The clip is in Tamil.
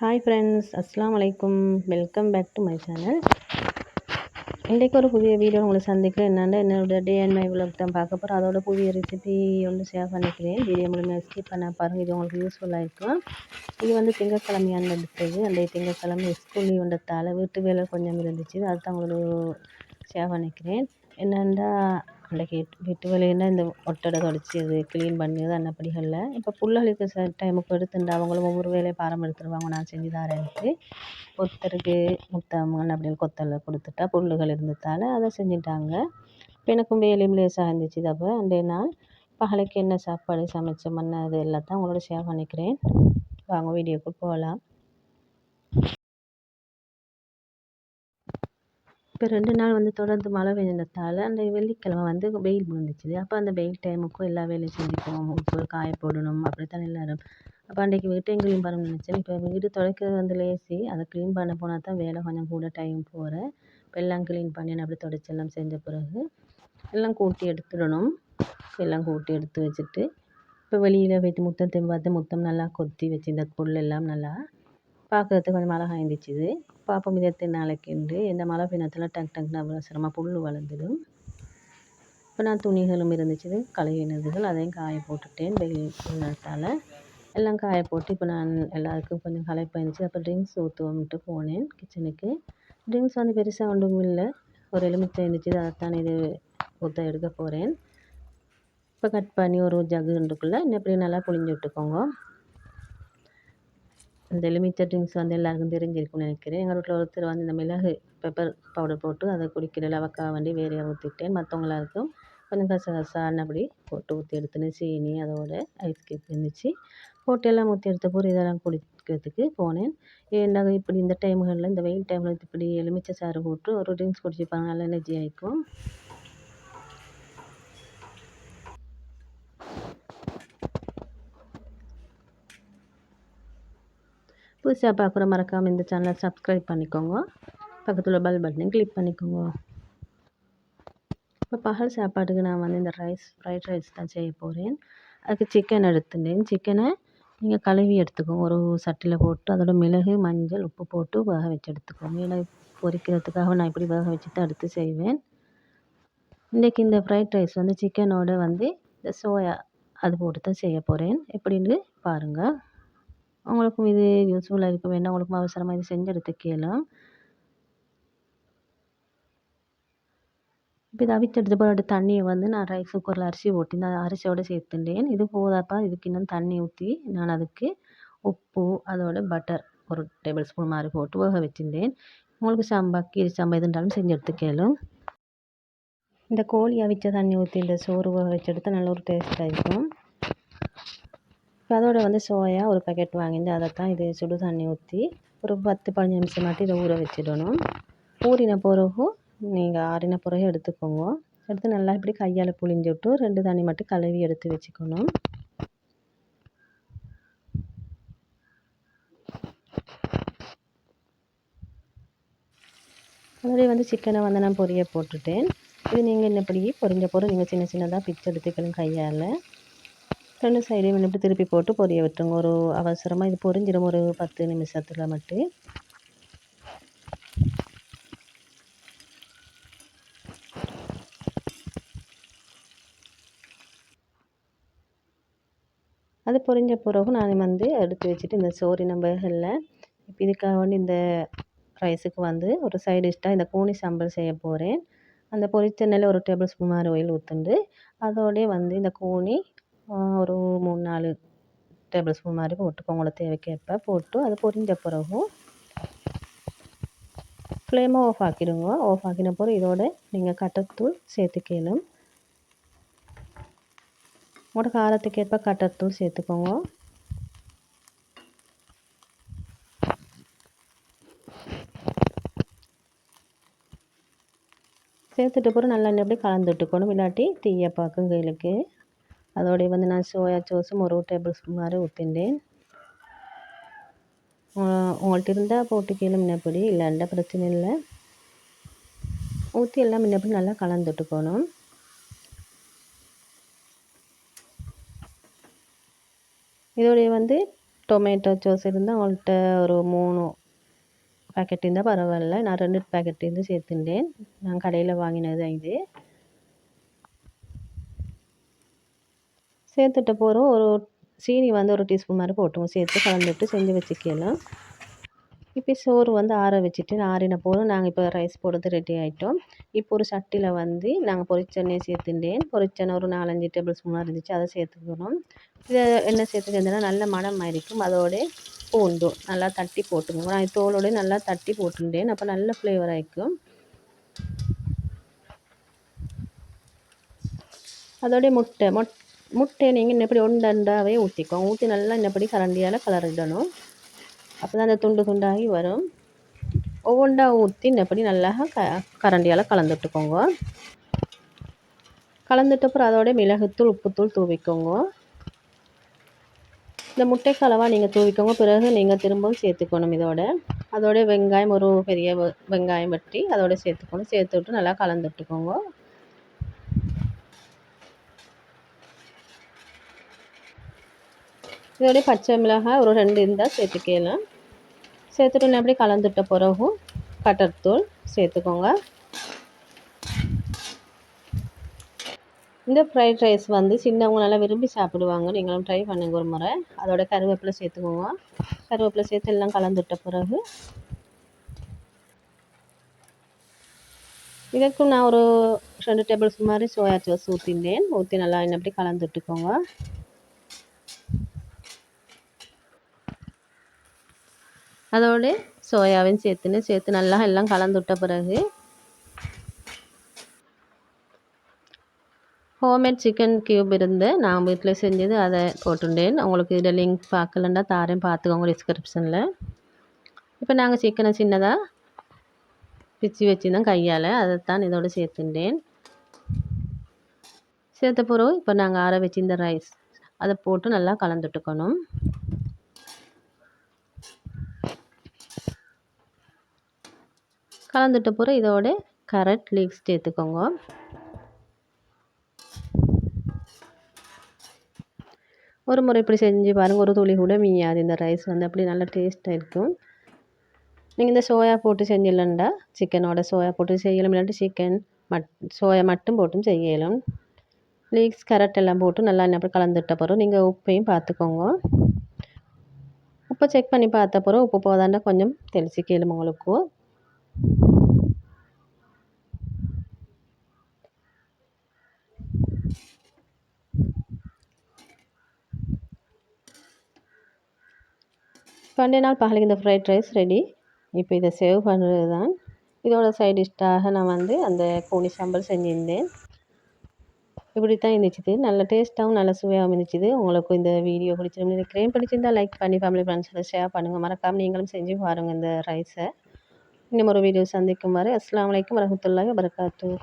ஹாய் ஃப்ரெண்ட்ஸ் அஸ்லாம் வலைக்கும் welcome back to my channel இன்றைக்கு ஒரு புதிய வீடியோ உங்களை சந்திக்கிறேன். என்னென்னா என்னோட டே அண்ட் மை விலாக் தான் பார்க்க போகிறோம் அதோட புதிய ரெசிபி ஒன்று ஷேர் பண்ணிக்கிறேன். வீடியோ மூலமாக ஸ்கிப் பண்ண பாருங்கள் இது உங்களுக்கு யூஸ்ஃபுல்லாக இருக்கும். இது வந்து திங்கக்கிழமையான எடுத்தது. அந்த திங்கக்கிழமை ஸ்கூல் வந்ததால் வீட்டு வேலை கொஞ்சம் இருந்துச்சு. அதுதான் உங்களுக்கு ஷேர் பண்ணிக்கிறேன். என்னென்னா அன்றைக்கி வீட்டு வேலைன்னா இந்த ஒட்டடை தொடச்சது க்ளீன் பண்ணது அன்னப்படிகளில். இப்போ பிள்ளைகளுக்கு சில டைமுக்கு எடுத்துட்டு அவங்களும் ஒவ்வொரு வேலையை பாரம் நான் செஞ்சு தாரேன்ட்டு ஒருத்தருக்கு முத்தம்மன் அப்படின்னு கொத்தலை கொடுத்துட்டா புல்லுகள் இருந்ததால் அதை செஞ்சுட்டாங்க. இப்போ எனக்கும் வேலையும் லேசாக இருந்துச்சு. அப்போ அன்றைய நாள் பகலுக்கு என்ன சாப்பாடு சமைச்சோம்னு அது எல்லாத்தையும் உங்களோட ஷேர் பண்ணிக்கிறேன். வாங்க வீடியோக்கு போகலாம். இப்போ ரெண்டு நாள் வந்து தொடர்ந்து மழை பெஞ்சதால் அந்த வெள்ளிக்கிழமை வந்து வெயில் விழுந்துச்சு அப்போ அந்த வெயில் டைமுக்கும் எல்லா வேலையும் செஞ்சுக்குவோம் இப்போ காய போடணும். அப்படித்தான் எல்லோரும். அப்போ அன்றைக்கி வீட்டையும் க்ளீன் பண்ணணும்னு நினச்சேன். இப்போ வீடு துடைக்கிறது வந்து லேசி அதை க்ளீன் பண்ண போனால் தான் வேலை கொஞ்சம் கூட டைம் போகிறேன் இப்போ எல்லாம் க்ளீன் பண்ணி அப்படி துடைச்சி எல்லாம் செஞ்ச பிறகு எல்லாம் கூட்டி எடுத்துடணும். எல்லாம் கூட்டி எடுத்து வச்சுட்டு இப்போ வெளியில் போய்ட்டு முத்தம் தெம்பாத்து முத்தம் நல்லா கொத்தி வச்சு இந்த புல் எல்லாம் நல்லா பார்க்கறதுக்கு கொஞ்சம் அழகாக இருந்துச்சு பார்ப்போம் இது எத்தனை நாளைக்குண்டு இந்த மழை பெய்யறதுல டக் டக்குன்னு அவசரமாக புல் வளர்ந்துடும் இப்போ நான் துணிகளும் இருந்துச்சு கழுவினதுகள் அதையும் காய போட்டுட்டேன் வெயில் நேரத்தால் எல்லாம் காய போட்டு இப்போ நான் எல்லாருக்கும் கொஞ்சம் களைப்பாக இருந்துச்சு அப்போ ட்ரிங்க்ஸ் ஊற்றுவோம்ட்டு போனேன் கிச்சனுக்கு ட்ரிங்க்ஸ் வந்து பெருசாக ஒன்றும் இல்லை. ஒரு எலுமிச்சை இருந்துச்சு அதைத்தான் இது ஊற்ற எடுக்க போகிறேன் இப்போ கட் பண்ணி ஒரு ஜக்குண்டுக்குள்ளே இன்னும் இப்படி நல்லா புழிஞ்சு விட்டுக்கோங்க. இந்த எலுமிச்சை ட்ரிங்க்ஸ் வந்து எல்லாருக்கும் தெரிஞ்சிருக்கும்னு நினைக்கிறேன். எங்கள் வீட்டில் ஒருத்தர் வந்து இந்த மிளகு பெப்பர் பவுடர் போட்டு அதை குடிக்கிற லவக்காய் வண்டி வேறையாக ஊற்றிட்டேன் மற்றவங்களாருக்கும் கொஞ்சம் கசகசான்னு அப்படி போட்டு ஊற்றி எடுத்துன்னு சீனி அதோட ஐஸ் கேக் இருந்துச்சு. போட்டு எல்லாம் ஊற்றி எடுத்த பூரி இதெல்லாம் குடிக்கிறதுக்கு போனேன். ஏன்னா இப்படி இந்த டைம்களில் இந்த வெயில் டைமில் இப்படி எலுமிச்சை சாறு போட்டு ஒரு ட்ரிங்க்ஸ் குடிச்சுப்பாங்க நல்லா எனர்ஜி ஆகிக்கும் புதுசாக பார்க்குற மறக்காமல் இந்த சேனலை சப்ஸ்கிரைப் பண்ணிக்கோங்க. பக்கத்தில் பெல் பட்டனையும் கிளிக் பண்ணிக்கோங்க. இப்போ பகல் சாப்பாட்டுக்கு நான் வந்து இந்த ரைஸ் ஃப்ரைட் ரைஸ் தான் செய்ய போகிறேன் அதுக்கு சிக்கன் எடுத்துட்டேன். சிக்கனை நீங்கள் கழுவி எடுத்துக்கோங்க. ஒரு சட்டியில் போட்டு அதோட மிளகு மஞ்சள் உப்பு போட்டு வேக வச்சு எடுத்துக்கோங்க. ஏன்னா பொரிக்கிறதுக்காக நான் இப்படி வேக வச்சு தான் எடுத்து செய்வேன். இன்றைக்கி இந்த ஃப்ரைட் ரைஸ் வந்து சிக்கனோட வந்து இந்த சோயா அது போட்டு தான் செய்ய போகிறேன் எப்படின்னு பாருங்கள் உங்களுக்கும் இது யூஸ்ஃபுல்லாக இருக்கும் வேணா உங்களுக்கும் அவசரமாக இது செஞ்சு எடுத்து கேளும். இப்போ இதை அவிச்சு எடுத்த பிறகு தண்ணியை வந்து நான் ரைஸ் குக்கரில் அரிசி ஊற்றி நான் அரிசியோடு சேர்த்துட்டேன். இது போதாப்பா இதுக்கு இன்னும் தண்ணி ஊற்றி நான் அதுக்கு உப்பு அதோட பட்டர் ஒரு டேபிள் ஸ்பூன் மாதிரி போட்டு வேக வச்சுருந்தேன். உங்களுக்கு சம்பா கீரி சம்பா எதுன்றாலும் செஞ்சு எடுத்து கேளும். இந்த கோழி அவிச்ச தண்ணி ஊற்றி இந்த சோறு வேக வச்சு எடுத்தால் நல்ல ஒரு டேஸ்ட்டாக இருக்கும். அதோட வந்து சோயா ஒரு பேக்கெட் வாங்கிட்டு அதை தான் இது சுடு தண்ணி ஊற்றி ஒரு பத்து பதினஞ்சு நிமிஷம் மாட்டி இதை ஊற வச்சிடணும். ஊறின பிறகும் நீங்கள் ஆறின பிறகு எடுத்துக்கோங்க. எடுத்து நல்லா இப்படி கையால் புழிஞ்சு விட்டு ரெண்டு தண்ணி மட்டும் கழுவி எடுத்து வச்சுக்கணும். அதிலே வந்து சிக்கனை வந்து நான் பொரிய போட்டுட்டேன். இது நீங்கள் இன்னப்படி பொரிஞ்ச பிறகு நீங்கள் சின்ன சின்னதாக பிச்சு எடுத்துக்கணும் கையால். ரெண்டு சைடையும் வந்துட்டு திருப்பி போட்டு பொரிய விட்டுருங்க. ஒரு அவசரமாக இது பொரிஞ்சிடும் ஒரு பத்து நிமிஷத்தில் மட்டும். அது பொரிஞ்ச பிறகு நான் வந்து எடுத்து வச்சுட்டு இந்த சோறு இல்லை இப்போ இதுக்காக வந்து இந்த ரைஸுக்கு வந்து ஒரு சைடு டிஷ்டாக இந்த கூனி சாம்பல் செய்ய போகிறேன் அந்த பொரிச்ச ஒரு டேபிள் ஸ்பூன் மாதிரி ஆயில் ஊற்றுண்டு அதோடய வந்து இந்த கூனி ஒரு மூணு நாலு டேபிள் ஸ்பூன் மாதிரி போட்டுக்கோங்க உங்களுக்கு தேவைக்கேற்ப போட்டு அது பொரிஞ்ச பிறகும் ஃப்ளேமை ஆஃப் ஆக்கிடுங்க. ஆஃப் ஆக்கின பிறகு இதோட நீங்கள் கட்டத்தூள் சேர்த்துக்கலும் உங்களோட காரத்துக்கேற்ப கட்டத்தூள் சேர்த்துக்கோங்க. சேர்த்துட்டு பிறகு நல்லா அப்படியே கலந்து விட்டுக்கணும். இல்லாட்டி தீயை பார்க்கும் கையிலுக்கு. அதோடய வந்து நான் சோயா சோஸும் ஒரு டேபிள் ஸ்பூன் மாதிரி ஊற்றிண்டேன் உங்கள்கிட்ட இருந்தால் போட்டுக்கலாம் முன்னப்படி இல்லைண்டா பிரச்சனை இல்லை ஊற்றி எல்லாம் முன்னப்படி நல்லா கலந்துட்டுக்கணும் இதோடைய வந்து டொமேட்டோ சோஸ் இருந்தால் உங்கள்கிட்ட ஒரு மூணு பேக்கெட் இருந்தால் பரவாயில்ல நான் ரெண்டு பேக்கெட் இருந்து சேர்த்துட்டேன் நான் கடையில் வாங்கினது தான் இது சேர்த்துட்ட போகிறோம் ஒரு சீனி வந்து ஒரு டீஸ்பூன் மாதிரி போட்டுவோம் சேர்த்து கலந்துட்டு செஞ்சு வச்சுக்கலாம். இப்போ சோறு வந்து ஆற வச்சுட்டு ஆறின போதும் நாங்கள் இப்போ ரைஸ் போடுறது ரெடி ஆகிட்டோம் இப்போ ஒரு சட்டியில் வந்து நாங்கள் பொரிச்செண்ணெய் சேர்த்துட்டேன். பொரிச்செண்ணெய் ஒரு நாலஞ்சு டேபிள் ஸ்பூனாக இருந்துச்சு அதை சேர்த்துக்கணும். இதை எண்ணெய் சேர்த்து சேர்ந்தேன்னா நல்ல மனம் இருக்கும் அதோட பூண்டும் நல்லா தட்டி போட்டுக்கணும். நான் தோலோட நல்லா தட்டி போட்டுட்டேன். அப்போ நல்ல ஃப்ளேவர் ஆகிக்கும் அதோடைய முட்டை மொட் முட்டையை நீங்கள் இன்னப்படி ஒண்டண்டாவே ஊற்றிக்கோங்க ஊற்றி நல்லா இன்னப்படி கரண்டியால் கலரிடணும். அப்போ தான் அந்த துண்டு துண்டாகி வரும். ஒவ்வொன்றா ஊற்றி இன்னப்படி நல்லா க கரண்டியால் கலந்துட்டுக்கோங்க. கலந்துட்டப்புறம் அதோட மிளகுத்தூள் உப்புத்தூள் தூவிக்கோங்க. இந்த முட்டை கலவாக நீங்கள் தூவிக்கோங்க. பிறகு நீங்கள் திரும்பவும் சேர்த்துக்கணும் இதோட. அதோட வெங்காயம் ஒரு பெரிய வெங்காயம் வெட்டி அதோட சேர்த்துக்கணும் சேர்த்து விட்டு நல்லா கலந்துட்டுக்கோங்க. இதோடய பச்சை மிளகாய் ஒரு ரெண்டு இருந்தால் சேர்த்துக்கலாம். சேர்த்துட்டு அப்படியே கலந்துட்ட பிறகும் பட்டர்த்தூள் சேர்த்துக்கோங்க. இந்த ஃப்ரைட் ரைஸ் வந்து சின்னவங்க நல்லா விரும்பி சாப்பிடுவாங்க. நீங்களும் ட்ரை பண்ணுங்க ஒரு முறை. அதோட கருவேப்பிலை சேர்த்துக்கோங்க. கருவேப்பிலை சேர்த்து எல்லாம் கலந்துட்ட பிறகு இதற்கும் நான் ஒரு ரெண்டு டேபிள் ஸ்பூன் மாதிரி சோயா சாஸ் ஊற்றிட்டேன் ஊற்றி நல்லா என்ன அப்படி கலந்துட்டுக்கோங்க. அதோடு சோயாவையும் சேர்த்துன்னு சேர்த்து நல்லா எல்லாம் கலந்துவிட்ட பிறகு ஹோம்மேட் சிக்கன் க்யூப் இருந்து நான் வீட்டில் செஞ்சது அதை போட்டுட்டேன் உங்களுக்கு இதில் லிங்க் பார்க்கலன்னா தாரேன் பார்த்துக்கோங்க டிஸ்கிரிப்ஷனில் இப்போ நாங்கள் சிக்கனை சின்னதாக பிச்சு வச்சுருந்தோம் கையால். அதைத்தான் இதோடு சேர்த்துட்டேன் சேர்த்த பிறகு இப்போ நாங்கள் ஆற வச்சிருந்த ரைஸ் அதை போட்டு நல்லா கலந்துட்டுக்கணும் கலந்துட்ட பிறகு இதோட கரட் லீக்ஸ் சேர்த்துக்கோங்க. ஒரு முறை இப்படி செஞ்சு பாருங்கள் ஒரு துளி கூட மீயாது இந்த ரைஸ் வந்து அப்படி நல்லா டேஸ்ட்டாக இருக்கும். நீங்கள் இந்த சோயா போட்டு செஞ்சிடலண்டா சிக்கனோட சோயா போட்டு செய்யலாம் இல்லாட்டி சிக்கன் மட் சோயா மட்டும் போட்டும் செய்யலாம். லீக்ஸ் கரட் எல்லாம் போட்டு நல்லா என்ன கலந்துட்ட பிறகு நீங்கள் உப்பையும் பார்த்துக்கோங்க உப்பை செக் பண்ணி பார்த்த பிறகு உப்பு போதாண்டா கொஞ்சம் தெளிச்சிக்கலும் உங்களுக்கு. பண்டைய நாள் பகலுக்கு இந்த ஃப்ரைட் ரைஸ் ரெடி இப்போ இதை சேவ் பண்ணுறது தான் இதோட சைட் டிஷ்டாக நான் வந்து அந்த கோழி சாம்பல் செஞ்சுருந்தேன். இப்படி தான் இருந்துச்சு. நல்ல டேஸ்ட்டாகவும் நல்ல சுவையாகவும் இருந்துச்சு. உங்களுக்கு இந்த வீடியோ பிடிச்சிருந்து நினைக்கிறேன். பிடிச்சிருந்தா லைக் பண்ணி ஃபேமிலி ஃப்ரெண்ட்ஸில் ஷேர் பண்ணுங்கள் மறக்காமல் நீங்களும் செஞ்சு பாருங்கள் இந்த ரைஸை இன்னும் ஒரு வீடியோ சந்திக்கும் வரை அஸ்லாம் வலைக்கம் வரமத்துல்லாஹி வரகாத்தூர்